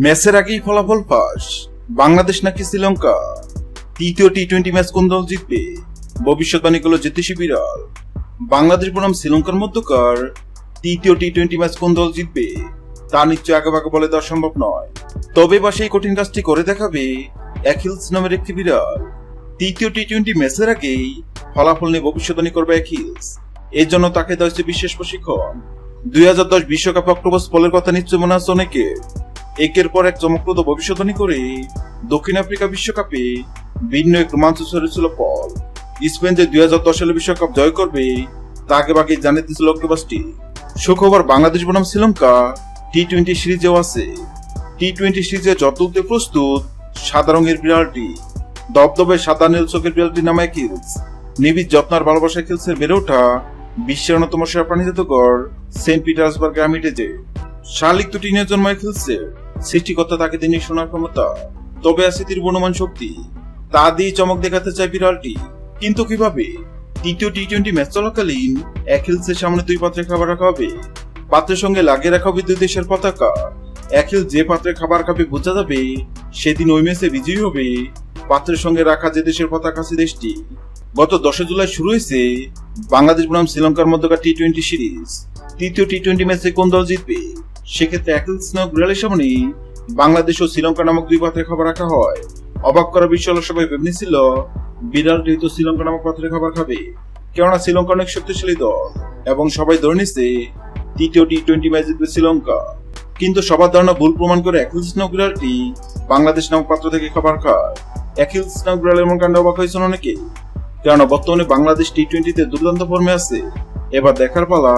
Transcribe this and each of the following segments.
ম্যাচের আগেই ফলাফল ফাঁস। বাংলাদেশ নাকি শ্রীলঙ্কা? তৃতীয় টি টোয়েন্টি ম্যাচ কোন দল জিতবে? ভবিষ্যৎবাণী করল জ্যোতিষী বিড়াল। বাংলাদেশ বনাম শ্রীলঙ্কার মধ্যকার। তৃতীয় টি টোয়েন্টি ম্যাচ কোন দল জিতবে? তা নিশ্চয় আগে ভাগে বলে দেওয়া সম্ভব নয়। তবে বা সেই কঠিন কাজটি করে দেখাবে অ্যাকিলস নামের একটি বিড়াল। তৃতীয় টি টোয়েন্টি ম্যাচের আগেই ফলাফল নিয়ে ভবিষ্যৎবাণী করবে অ্যাকিলস এর জন্য তাকে দেওয়া হয়েছে বিশেষ প্রশিক্ষণ। দুই হাজার দশ বিশ্বকাপ অক্টোবর স্পলের কথা নিশ্চয় মনে আছে অনেকে একের পর এক চমকপ্রদ ভবিষ্যৎবাণী করে দক্ষিণ আফ্রিকা বিশ্বকাপে ভিন্ন এক রোমাঞ্চ ছড়িয়েছিল পল। স্পেন যে দুই হাজার দশ সালে বিশ্বকাপ জয় করবে তাকে বাকি জানিয়ে দিয়েছিল অক্টোবাসটি। সুখবর, বাংলাদেশ বনাম শ্রীলঙ্কা টি টোয়েন্টি সিরিজেও আছে। টি টোয়েন্টি সিরিজে যত প্রস্তুত সাদা রঙের বিড়ালটি। দবদবে সাদা নীল চোখের বিড়ালটি নামায় কিলস। নিবিড় যত্নার ভালোবাসায় কিলসের বেড়ে ওঠা বিশ্বের অন্যতম সেরা প্রাণী জাদুঘর সেন্ট পিটার্সবার্গ গ্রামিটেজে শালিক দুটি নিয়ে জন্মায় খেলছে সৃষ্টিকর্তা তাকে তিনি শোনার ক্ষমতা। তবে আছে বনমান শক্তি। তা দিয়ে চমক দেখাতে চায় বিড়ালটি। কিন্তু কীভাবে? তৃতীয় টি টোয়েন্টি ম্যাচ চলাকালীন এক হিলসের সামনে দুই পাত্রে খাবার রাখা হবে। পাত্রের সঙ্গে লাগিয়ে রাখা হবে দুই দেশের পতাকা। হিল যে পাত্রে খাবার খাবে বোঝা যাবে, সেদিন ওই ম্যাচে বিজয়ী হবে পাত্রের সঙ্গে রাখা যে দেশের পতাকা আছে দেশটি। গত দশই জুলাই শুরু হয়েছে বাংলাদেশ বনাম শ্রীলঙ্কার মধ্যকার টি টোয়েন্টি সিরিজ। তৃতীয় টি টোয়েন্টি ম্যাচে কোন দল জিতবে? সেক্ষেত্রে একল স্নেহ বিড়ালের সামনে বাংলাদেশ ও শ্রীলঙ্কা নামক দুই পাত্রে খাবার রাখা হয়। অবাক করা বিশ্ব সবাই ভেবেছিল বিড়ালটি তো শ্রীলঙ্কা নামক পাত্রে খাবার খাবে। কেননা শ্রীলঙ্কা অনেক শক্তিশালী দল এবং সবাই ধরে নিচ্ছে তৃতীয় টি টোয়েন্টি ম্যাচ জিতবে শ্রীলঙ্কা। কিন্তু সবার ধারণা ভুল প্রমাণ করে অ্যাকিল স্নেহ বিড়ালটি বাংলাদেশ নামক পাত্র থেকে খাবার খায়। অ্যাকিল স্নেহ বিড়াল এমন কাণ্ড অবাক হয়েছেন অনেকে কেননা বর্তমানে বাংলাদেশ টি টোয়েন্টিতে দুর্দান্ত ফর্মে আছে। এবার দেখার পালা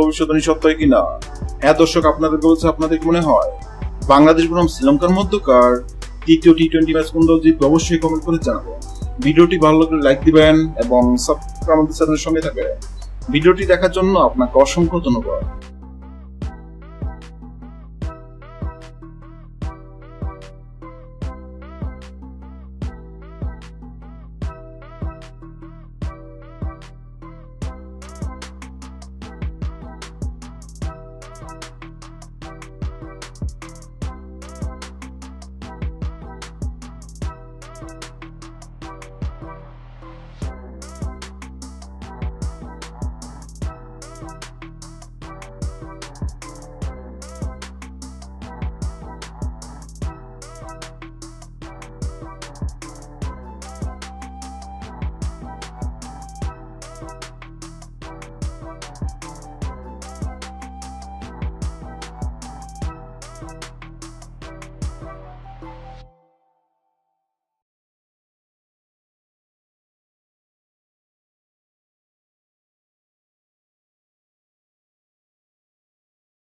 ভবিষ্যৎবাণী সত্য কিনা হ্যাঁ দর্শক আপনাদের বলছে, আপনাদের মনে হয়? বাংলাদেশ বনাম শ্রীলঙ্কার মধ্যকার তৃতীয় টি টোয়েন্টি ম্যাচ কোন দল জিতবে অবশ্যই কমেন্ট করে জানাবেন ভিডিওটি ভালো লাগলে লাইক দিবেন এবং সাবস্ক্রাইব আমাদের চ্যানেলের সঙ্গে থাকবেন। ভিডিওটি দেখার জন্য আপনাকে অসংখ্য ধন্যবাদ।